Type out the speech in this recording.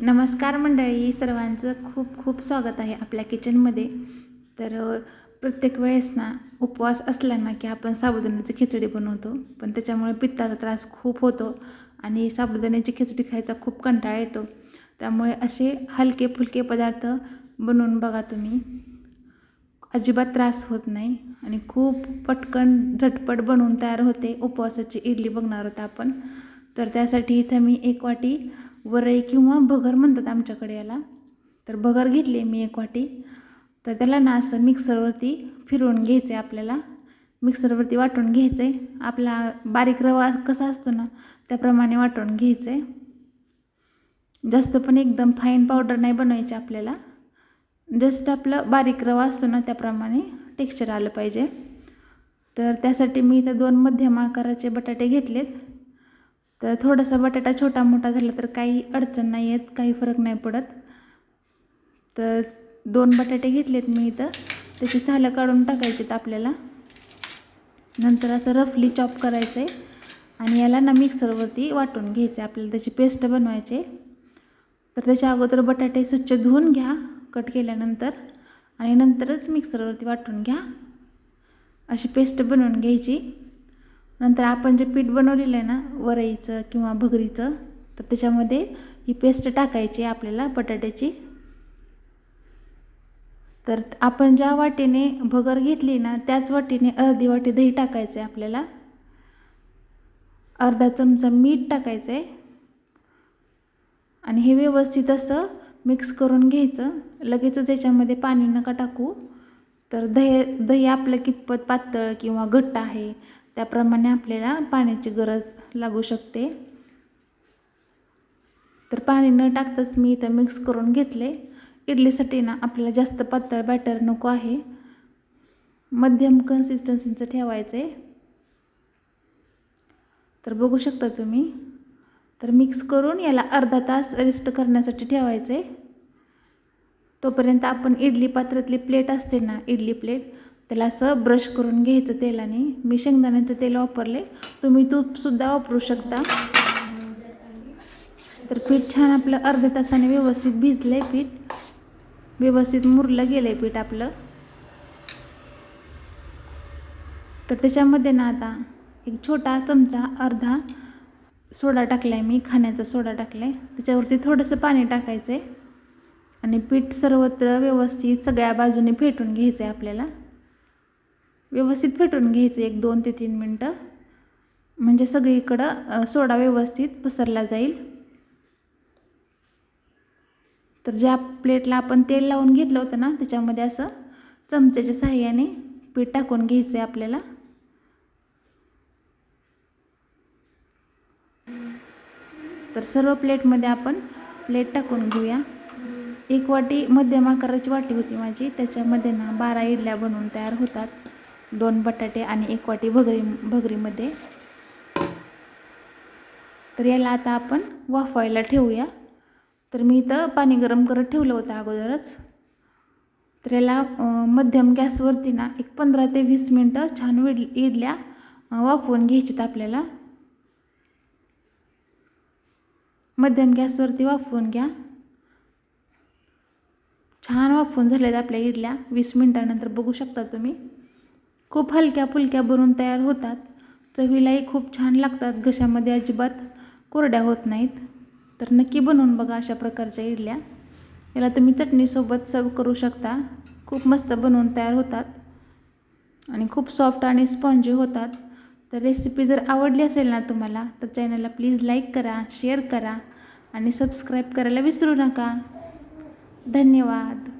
नमस्कार मंडळी सर्वांचं खूप खूप स्वागत आहे आपल्या किचनमध्ये. तर प्रत्येक वेळेस ना उपवास असला ना की आपण साबुदाण्याची खिचडी बनवतो. पण त्याच्यामुळे पित्ताचा त्रास खूप होतो आणि साबुदाण्याची खिचडी खायचा खूप कंटाळा येतो. त्यामुळे असे हलके फुलके पदार्थ बनवून बघा तुम्ही. अजिबात त्रास होत नाही आणि खूप पटकन झटपट बनवून तयार होते. उपवासाची इडली बघणार होता आपण. तर त्यासाठी इथं मी एक वाटी वरई किंवा भगर म्हणतात आमच्याकडे याला. तर भगर घेतली मी एक वाटी. तर त्याला ना असं मिक्सरवरती फिरवून घ्यायचं आहे आपल्याला. मिक्सरवरती वाटून घ्यायचं आहे आपला बारीक रवा कसा असतो ना त्याप्रमाणे वाटून घ्यायचं आहे जास्त पण एकदम फाईन पावडर नाही बनवायची आपल्याला. जस्ट आपलं बारीक रवा असतो ना त्याप्रमाणे टेक्स्चर आलं पाहिजे. तर त्यासाठी मी इथं दोन मध्यम आकाराचे बटाटे घेतलेत. तर थोडासा बटाटा छोटा मोठा झाला तर काही अडचण नाही येत काही फरक नाही पडत. तर दोन बटाटे घेतलेत मी इथं. त्याची सालं काढून टाकायचेत आपल्याला. नंतर असं रफली चॉप करायचं आहे आणि याला ना मिक्सरवरती वाटून घ्यायचं आपल्याला त्याची पेस्ट बनवायची तर त्याच्या अगोदर बटाटे स्वच्छ धुवून घ्या कट केल्यानंतर. आणि नंतरच मिक्सरवरती वाटून घ्या. अशी पेस्ट बनवून घ्यायची. नंतर आपण जे पीठ बनवलेलं आहे ना वरईचं किंवा भगरीचं तर त्याच्यामध्ये ही पेस्ट टाकायची आहे आपल्याला बटाट्याची. तर आपण ज्या वाटीने भगर घेतली ना त्याच वाटीने अर्धी वाटी दही टाकायचं आहे आपल्याला. अर्धा चमचा मीठ टाकायचं आहे आणि हे व्यवस्थित असं मिक्स करून घ्यायचं. लगेचच याच्यामध्ये पाणी नका टाकू. तर दही दही आपलं कितपत पातळ किंवा घट्ट आहे त्याप्रमाणे आपल्याला पाण्याची गरज लागू शकते. तर पाणी न टाकताच मी इथं मिक्स करून घेतले. इडलीसाठी ना आपल्याला जास्त पातळ बॅटर नको आहे. मध्यम कन्सिस्टन्सीचं ठेवायचं आहे तर बघू शकता तुम्ही. तर मिक्स करून याला अर्धा तास रेस्ट करण्यासाठी ठेवायचं आहे तोपर्यंत आपण इडली पात्रातली प्लेट असते ना इडली प्लेट त्याला असं ब्रश करून घ्यायचं तेलाने. मी शेंगदाण्याचं तेल वापरले. तुम्ही तूपसुद्धा वापरू शकता. तर पीठ छान आपलं अर्ध्या तासाने व्यवस्थित भिजलं आहे पीठ. व्यवस्थित मुरलं गेलं आहे पीठ आपलं. तर त्याच्यामध्ये ना आता एक छोटा चमचा अर्धा सोडा टाकला आहे मी खाण्याचा सोडा टाकला आहे त्याच्यावरती थोडंसं पाणी टाकायचं आहे आणि पीठ सर्वत्र व्यवस्थित सगळ्या बाजूने फेटून घ्यायचं आहे आपल्याला. व्यवस्थित फेटून घ्यायचं एक दोन ते तीन मिनटं. म्हणजे सगळीकडं सोडा व्यवस्थित पसरला जाईल. तर ज्या प्लेटला आपण तेल लावून घेतलं होतं ना त्याच्यामध्ये असं चमच्याच्या साह्याने पीठ टाकून घ्यायचं आहे आपल्याला. तर सर्व प्लेटमध्ये आपण प्लेट टाकून घेऊया. एक वाटी मध्यम आकाराची वाटी होती माझी. त्याच्यामध्ये ना बारा इडल्या बनवून तयार होतात. दोन बटाटे आणि एक वाटी भगरी भगरीमध्ये. तर याला आता आपण वाफवायला ठेवूया. तर मी इथं पाणी गरम करत ठेवलं होतं अगोदरच. तर याला मध्यम गॅसवरती ना एक पंधरा ते वीस मिनटं छान विड इडल्या वाफवून घ्यायच्यात आपल्याला. मध्यम गॅसवरती वाफवून घ्या. छान वाफून झालेत आपल्या इडल्या. वीस मिनटानंतर बघू शकता तुम्ही. खूप हलक्या फुलक्या बनवून तयार होतात. चवीलाही खूप छान लागतात. घशामध्ये अजिबात कोरड्या होत नाहीत. तर नक्की बनवून बघा अशा प्रकारच्या इडल्या. याला तुम्ही चटणीसोबत सर्व करू शकता. खूप मस्त बनवून तयार होतात. आणि खूप सॉफ्ट आणि स्पॉन्जी होतात. तर रेसिपी जर आवडली असेल ना तुम्हाला तर चॅनलला प्लीज लाईक करा शेअर करा आणि सबस्क्राईब करायला विसरू नका. धन्यवाद.